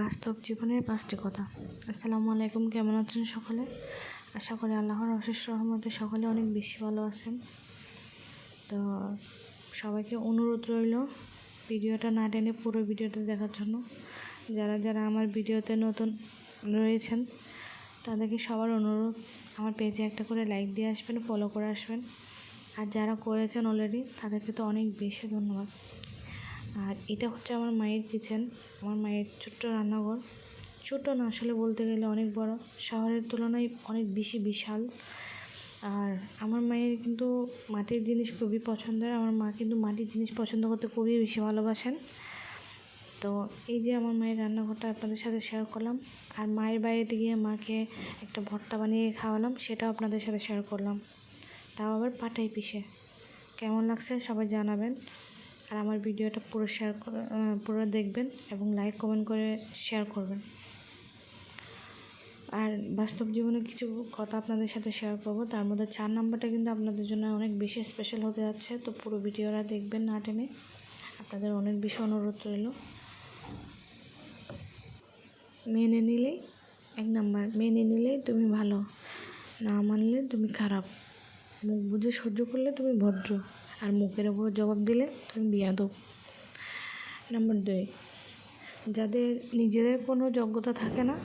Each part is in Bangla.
বাস্তব জীবনের পাঁচটি কথা। আসসালামু আলাইকুম, কেমন আছেন সকলে? আশা করি আল্লাহর অশেষ রহমতে সকলে অনেক বেশি ভালো আছেন। তো সবাইকে অনুরোধ রইল ভিডিওটা না টেনে পুরো ভিডিওটা দেখার জন্য। যারা যারা আমার ভিডিওতে নতুন রয়েছেন, তাদেরকে সবার অনুরোধ, আমার পেজে একটা করে লাইক দিয়ে আসবেন ফলো করে আসবেন। আর যারা করেছেন অলরেডি তাদেরকে তো অনেক বেশি ধন্যবাদ। আর এটা হচ্ছে আমার মায়ের কিচেন, আমার মায়ের ছোট্ট রান্নাঘর। ছোটো না আসলে বলতে গেলে অনেক বড়। শহরের তুলনায় অনেক বেশি বিশাল। আর আমার মায়ের কিন্তু মাটির জিনিস খুবই পছন্দের। আমার মা কিন্তু মাটির জিনিস পছন্দ করতে খুবই বেশি ভালোবাসেন। তো এই যে আমার মায়ের রান্নাঘরটা আপনাদের সাথে শেয়ার করলাম। আর মায়ের বাড়িতে গিয়ে মাকে একটা ভর্তা বানিয়ে খাওয়ালাম, সেটাও আপনাদের সাথে শেয়ার করলাম। তাও আবার পাটাই পিষে। কেমন লাগছে সবাই জানাবেন। আর আমার ভিডিওটা পুরো শেয়ার পুরো দেখবেন এবং লাইক কমেন্ট করে শেয়ার করবেন। আর বাস্তব জীবনে কিছু কথা আপনাদের সাথে শেয়ার করব। তার মধ্যে চার নাম্বারটা কিন্তু আপনাদের জন্য অনেক বেশি স্পেশাল হতে যাচ্ছে। তো পুরো ভিডিওটা দেখবেন না টেনে। আপনাদের অনেক বেশি অনুরোধ রইল। মেনে নিলেই এক নাম্বার। মেনে নিলেই তুমি ভালো। না মানলে তুমি খারাপ। মুখ বুঝে সহ্য করলে তুমি ভদ্র। আর মুখের ওপর জবাব দিলে তুমি বিয়াদব। নাম্বার দুই, যাদের নিজেদের কোনো যোগ্যতা থাকে না,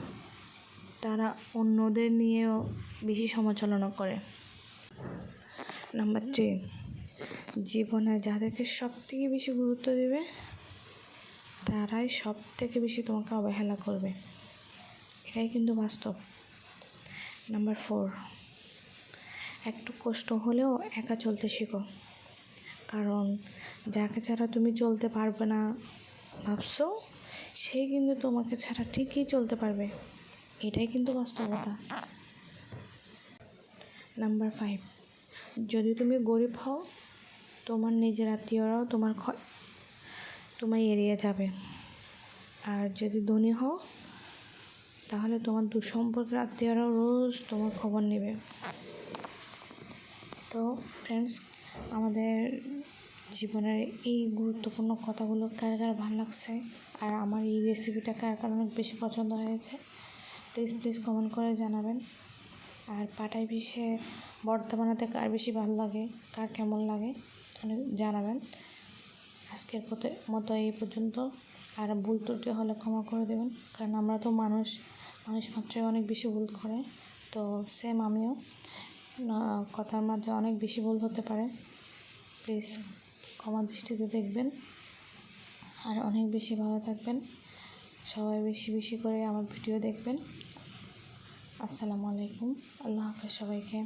তারা অন্যদের নিয়েও বেশি সমালোচনা করে। নাম্বার থ্রি জীবনে যাদেরকে সব থেকে বেশি গুরুত্ব দেবে, তারাই সব থেকে বেশি তোমাকে অবহেলা করবে। এটাই কিন্তু বাস্তব। নাম্বার ফোর একটু কষ্ট হলেও একা চলতে শেখো। কারণ যাকে ছাড়া তুমি চলতে পারবে না, ভাবছ, সে কিন্তু তোমাকে ছাড়া ঠিকই চলতে পারবে। এটাই কিন্তু বাস্তবতা। নাম্বার ফাইভ যদি তুমি গরিব হও, তোমার নিজের আত্মীয়রাও তোমার তোমায় এড়িয়ে যাবে। আর যদি ধনী হও, তাহলে তোমার দুঃসম্পর্কের আত্মীয়রাও রোজ তোমার খবর নেবে। তো ফ্রেন্ডস আমাদের জীবনের এই গুরুত্বপূর্ণ কথাগুলো কার কার ভালো লাগছে আর আমার এই রেসিপিটা কার কার অনেক বেশি পছন্দ হয়েছে প্লিজ প্লিজ কমেন্ট করে জানাবেন। আর পাটাই পিসে ভর্তা বানাতে কার বেশি ভালো লাগে, কার কেমন লাগে জানাবেন। আজকের মতো এই পর্যন্ত। আর ভুল ত্রুটি হলে ক্ষমা করে দেবেন, কারণ আমরা তো মানুষ মানুষ মাত্রই অনেক বেশি ভুল করে, তো সেম আমিও। কথার মাঝে অনেক বেশি ভুল হতে পারে। প্লিজ ক্ষমা দৃষ্টিতে দেখবেন। আর অনেক বেশি ভালো থাকবেন। সবাই বেশি বেশি করে আমার ভিডিও দেখবেন। আসসালামু আলাইকুম। আল্লাহ হাফেজ সবাইকে।